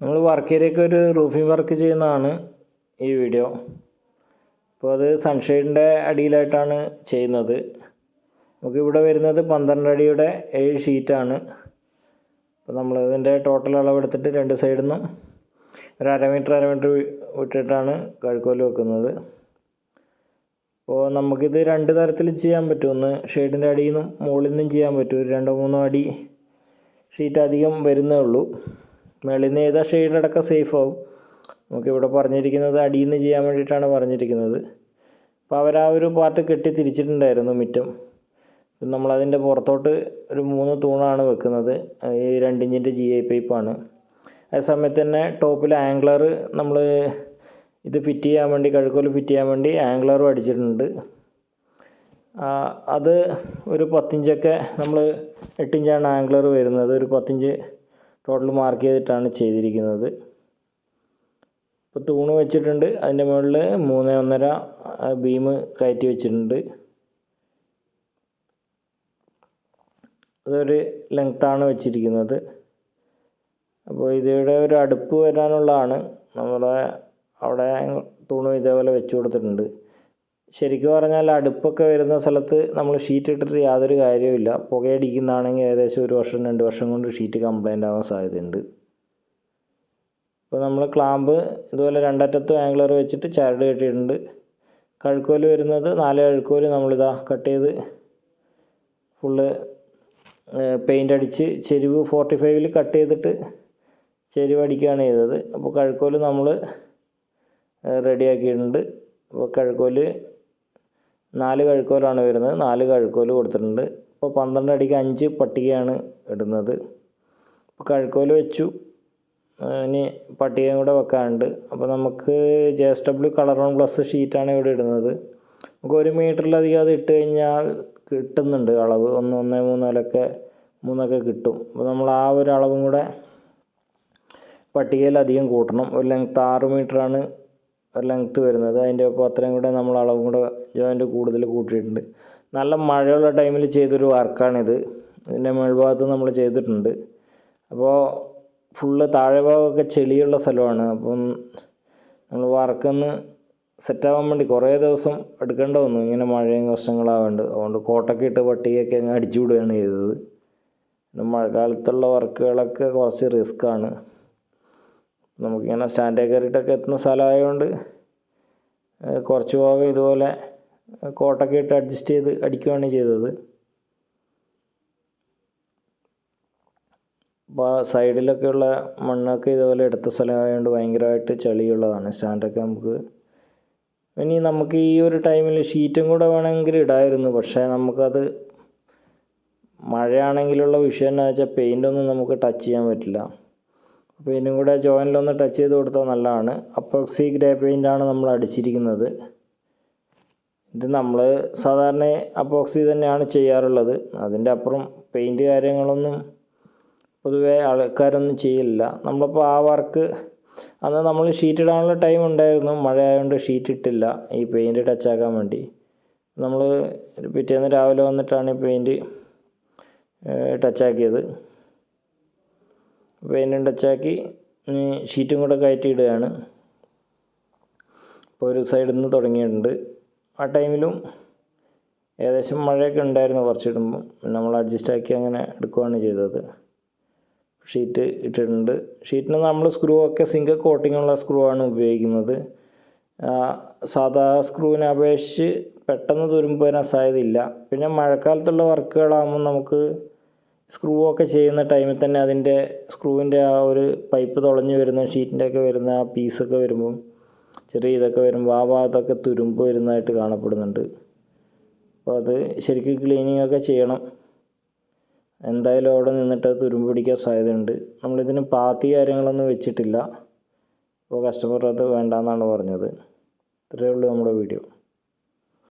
നമ്മൾ വർക്ക് ഏരിയയ്ക്ക് ഒരു roofing work ചെയ്യുന്നതാണ് ഈ വീഡിയോ അപ്പോൾ അത് സൺഷെയ്ഡിന്റെ അടിയിലായിട്ടാണ് ചെയ്യുന്നത്. നമുക്ക് ഇവിടെ വരുന്നത് പന്ത്രണ്ട് അടിയുടെ ഏഴ് ഷീറ്റാണ് അപ്പോൾ നമ്മൾ ഇതിന്റെ ടോട്ടൽ അളവെടുത്തിട്ട് രണ്ട് സൈഡിൽ നിന്നും ഒരു അരമീറ്റർ അരമീറ്റർ അര മീറ്റർ വിട്ടിട്ടാണ് കഴുക്കോൽ വെക്കുന്നത്. അപ്പോൾ നമുക്കിത് രണ്ട് തരത്തിൽ ചെയ്യാൻ പറ്റും. ഒന്ന് ഷെയ്ഡിന്റെ അടിയിൽ നിന്നും മുകളിൽ നിന്നും ചെയ്യാൻ പറ്റും. ഒരു രണ്ടോ മൂന്നോ അടി ഷീറ്റ് അധികം വരുന്നേ ഉള്ളൂ. മേളിൽ നിന്ന് ഏതാ ഷെയ്ഡ് അടക്കം സേഫ് ആവും. നമുക്കിവിടെ പറഞ്ഞിരിക്കുന്നത് അടിയിൽ നിന്ന് ചെയ്യാൻ വേണ്ടിയിട്ടാണ് പറഞ്ഞിരിക്കുന്നത്. അപ്പോൾ അവർ ആ ഒരു പാർട്ട് കെട്ടി തിരിച്ചിട്ടുണ്ടായിരുന്നു മുറ്റം. നമ്മളതിന്റെ പുറത്തോട്ട് ഒരു മൂന്ന് തൂണാണ് വെക്കുന്നത്. ഈ രണ്ടിഞ്ചിന്റെ ജി ഐ പൈപ്പാണ് ആ സമയത്ത് തന്നെ ടോപ്പിൽ ആംഗ്ലർ നമ്മൾ ഇത് ഫിറ്റ് ചെയ്യാൻ വേണ്ടി കഴുക്കോൽ ഫിറ്റ് ചെയ്യാൻ വേണ്ടി ആംഗ്ലറും അടിച്ചിട്ടുണ്ട്. അത് ഒരു പത്തിഞ്ചൊക്കെ നമ്മൾ എട്ടിഞ്ചാണ് ആംഗ്ലർ വരുന്നത്. ഒരു പത്തിഞ്ച് ടോട്ടൽ മാർക്ക് ചെയ്തിട്ടാണ് ചെയ്തിരിക്കുന്നത്. ഇപ്പോൾ തൂണ് വെച്ചിട്ടുണ്ട്. അതിന്റെ മുകളിൽ മൂന്ന് ഒന്നര ബീം കയറ്റി വെച്ചിട്ടുണ്ട്. അതൊരു ലെങ്ത്താണ് വെച്ചിരിക്കുന്നത്. അപ്പോൾ ഇതിവിടെ ഒരു അടുപ്പ് വരാനുള്ളതാണ്. നമ്മുടെ അവിടെ തൂണ് ഇതേപോലെ വെച്ച് കൊടുത്തിട്ടുണ്ട്. ശരിക്കും പറഞ്ഞാൽ അടുപ്പൊക്കെ വരുന്ന സ്ഥലത്ത് നമ്മൾ ഷീറ്റ് ഇട്ടിട്ട് യാതൊരു കാര്യവുമില്ല പുകയടിക്കുന്നതാണെങ്കിൽ ഏകദേശം ഒരു വർഷം രണ്ട് വർഷം കൊണ്ട് ഷീറ്റ് കംപ്ലൈന്റ് ആവാൻ സാധ്യതയുണ്ട്. ഇപ്പോൾ നമ്മൾ ക്ലാമ്പ് ഇതുപോലെ രണ്ടറ്റത്തും ആംഗ്ലർ വെച്ചിട്ട് ചരട് കെട്ടിയിട്ടുണ്ട്. കഴുക്കോൽ വരുന്നത് നാല് കഴുക്കോൽ നമ്മളിതാ കട്ട് ചെയ്ത് ഫുള്ള് പെയിന്റ് അടിച്ച് ചെരുവ് ഫോർട്ടി ഫൈവിൽ കട്ട് ചെയ്തിട്ട് ചെരുവ് അടിക്കുകയാണ് ചെയ്തത്. അപ്പോൾ കഴുക്കോൽ നമ്മൾ റെഡിയാക്കിയിട്ടുണ്ട് അപ്പോൾ കഴുക്കോൽ നാല് കഴുക്കോലാണ് വരുന്നത്. നാല് കഴുക്കോൽ കൊടുത്തിട്ടുണ്ട്. ഇപ്പോൾ പന്ത്രണ്ട് അടിക്ക് അഞ്ച് പട്ടികയാണ് ഇടുന്നത്. ഇപ്പോൾ കഴുക്കോൽ വെച്ചു. ഇനി പട്ടികയും കൂടെ വെക്കാനുണ്ട്. അപ്പോൾ നമുക്ക് J S W colour one plus ഷീറ്റാണ് ഇവിടെ ഇടുന്നത്. നമുക്ക് ഒരു മീറ്ററിലധികം അത് ഇട്ട് കഴിഞ്ഞാൽ കിട്ടുന്നുണ്ട് അളവ്. ഒന്ന് ഒന്ന് മൂന്നാലൊക്കെ മൂന്നൊക്കെ കിട്ടും. അപ്പോൾ നമ്മൾ ആ ഒരു അളവും കൂടെ പട്ടികയിൽ അധികം കൂട്ടണം. ഒരു ലെങ്ത്ത് ആറ് മീറ്ററാണ് ലെങ്ത്ത് വരുന്നത്. അതിന്റെ ഒപ്പം അത്രയും കൂടെ നമ്മൾ അളവും കൂടെ ജോയിന്റ് കൂടുതൽ കൂട്ടിയിട്ടുണ്ട്. നല്ല മഴയുള്ള ടൈമിൽ ചെയ്തൊരു വർക്കാണിത് ഇതിന്റെ മേൽഭാഗത്ത് നമ്മൾ ചെയ്തിട്ടുണ്ട്. അപ്പോൾ ഫുള്ള് താഴെ ഭാഗമൊക്കെ ചെളിയുള്ള സ്ഥലമാണ്. അപ്പം നമ്മൾ വർക്കൊന്ന് സെറ്റാവാൻ വേണ്ടി കുറേ ദിവസം എടുക്കേണ്ട വന്നു. ഇങ്ങനെ മഴയും കഷ്ടങ്ങളാവേണ്ട അതുകൊണ്ട് കോട്ടൊക്കെ ഇട്ട് പട്ടിയൊക്കെ അങ്ങ് അടിച്ചു വിടുകയാണ് ചെയ്തത്. മഴക്കാലത്തുള്ള വർക്കുകളൊക്കെ കുറച്ച് റിസ്ക്കാണ് നമുക്കിങ്ങനെ സ്റ്റാൻഡേ കയറിയിട്ടൊക്കെ എത്തുന്ന സ്ഥലമായതുകൊണ്ട് കുറച്ച് ഭാഗം ഇതുപോലെ കോട്ടൊക്കെ ഇട്ട് അഡ്ജസ്റ്റ് ചെയ്ത് അടിക്കുകയാണ് ചെയ്തത്. അപ്പോൾ സൈഡിലൊക്കെയുള്ള മണ്ണൊക്കെ ഇതുപോലെ എടുത്ത സ്ഥലമായതുകൊണ്ട് ഭയങ്കരമായിട്ട് ചളിയുള്ളതാണ്. സ്റ്റാൻഡൊക്കെ നമുക്ക് ഇനി നമുക്ക് ഈ ഒരു ടൈമിൽ ഷീറ്റും കൂടെ വേണമെങ്കിൽ ഇടായിരുന്നു. പക്ഷേ നമുക്കത് മഴയാണെങ്കിലുള്ള വിഷയം എന്താ വെച്ചാൽ പെയിന്റൊന്നും നമുക്ക് ടച്ച് ചെയ്യാൻ പറ്റില്ല. പെയിന്റും കൂടെ ജോയിനിലൊന്ന് ടച്ച് ചെയ്ത് കൊടുത്താൽ നല്ലതാണ്. അപ്പോക്സി ഗ്രേ പെയിന്റാണ് നമ്മൾ അടിച്ചിരിക്കുന്നത്. ഇത് നമ്മൾ സാധാരണ അപ്പോക്സി തന്നെയാണ് ചെയ്യാറുള്ളത്. അതിന്റെ അപ്പുറം പെയിന്റ് കാര്യങ്ങളൊന്നും പൊതുവേ ആൾക്കാരൊന്നും ചെയ്യില്ല. നമ്മളിപ്പോൾ ആ വർക്ക് അന്ന് നമ്മൾ ഷീറ്റ് ഇടാനുള്ള ടൈം ഉണ്ടായിരുന്നു. മഴ ആയതുകൊണ്ട് ഷീറ്റ് ഇട്ടില്ല. ഈ പെയിന്റ് ടച്ചാക്കാൻ വേണ്ടി. നമ്മൾ പിറ്റേന്ന് രാവിലെ വന്നിട്ടാണ് ഈ പെയിന്റ് ടച്ചാക്കിയത് പെയിന്റും ടച്ചാക്കി ഷീറ്റും കൂടെ കയറ്റി ഇടുകയാണ് ഇപ്പോൾ ഒരു സൈഡിൽ നിന്ന് തുടങ്ങിയിട്ടുണ്ട്. ആ ടൈമിലും ഏകദേശം മഴയൊക്കെ ഉണ്ടായിരുന്നു കുറച്ചിടുമ്പം നമ്മൾ അഡ്ജസ്റ്റ് ആക്കി അങ്ങനെ എടുക്കുകയാണ് ചെയ്തത്. ഷീറ്റ് ഇട്ടിട്ടുണ്ട്. ഷീറ്റിന് നമ്മൾ സ്ക്രൂ ഒക്കെ സിംഗിൾ കോട്ടിങ്ങുള്ള സ്ക്രൂ ആണ് ഉപയോഗിക്കുന്നത്. സാധാ സ്ക്രൂവിനെ അപേക്ഷിച്ച് പെട്ടെന്ന് തുരുമ്പ് വരാൻ സാധ്യതയില്ല. പിന്നെ മഴക്കാലത്തുള്ള വർക്കുകളാകുമ്പോൾ നമുക്ക് സ്ക്രൂ ഒക്കെ ചെയ്യുന്ന ടൈമിൽ തന്നെ അതിന്റെ സ്ക്രൂവിന്റെ ആ ഒരു പൈപ്പ് തുളഞ്ഞു വരുന്ന ഷീറ്റിന്റെ ഒക്കെ വരുന്ന ആ പീസൊക്കെ വരുമ്പം ചെറിയ ഇതൊക്കെ വരുമ്പോൾ ആ ഭാഗത്തൊക്കെ തുരുമ്പ് വരുന്നതായിട്ട് കാണപ്പെടുന്നുണ്ട്. അപ്പോൾ അത് ശരിക്കും ക്ലീനിങ് ഒക്കെ ചെയ്യണം. എന്തായാലും അവിടെ നിന്നിട്ട് തുരുമ്പ് പിടിക്കാൻ സാധ്യതയുണ്ട്. നമ്മളിതിന് പാത്തി കാര്യങ്ങളൊന്നും വെച്ചിട്ടില്ല. അപ്പോൾ കസ്റ്റമർ അത് വേണ്ടാന്നാണ് പറഞ്ഞത്. ഇത്രയേ ഉള്ളൂ നമ്മുടെ വീഡിയോ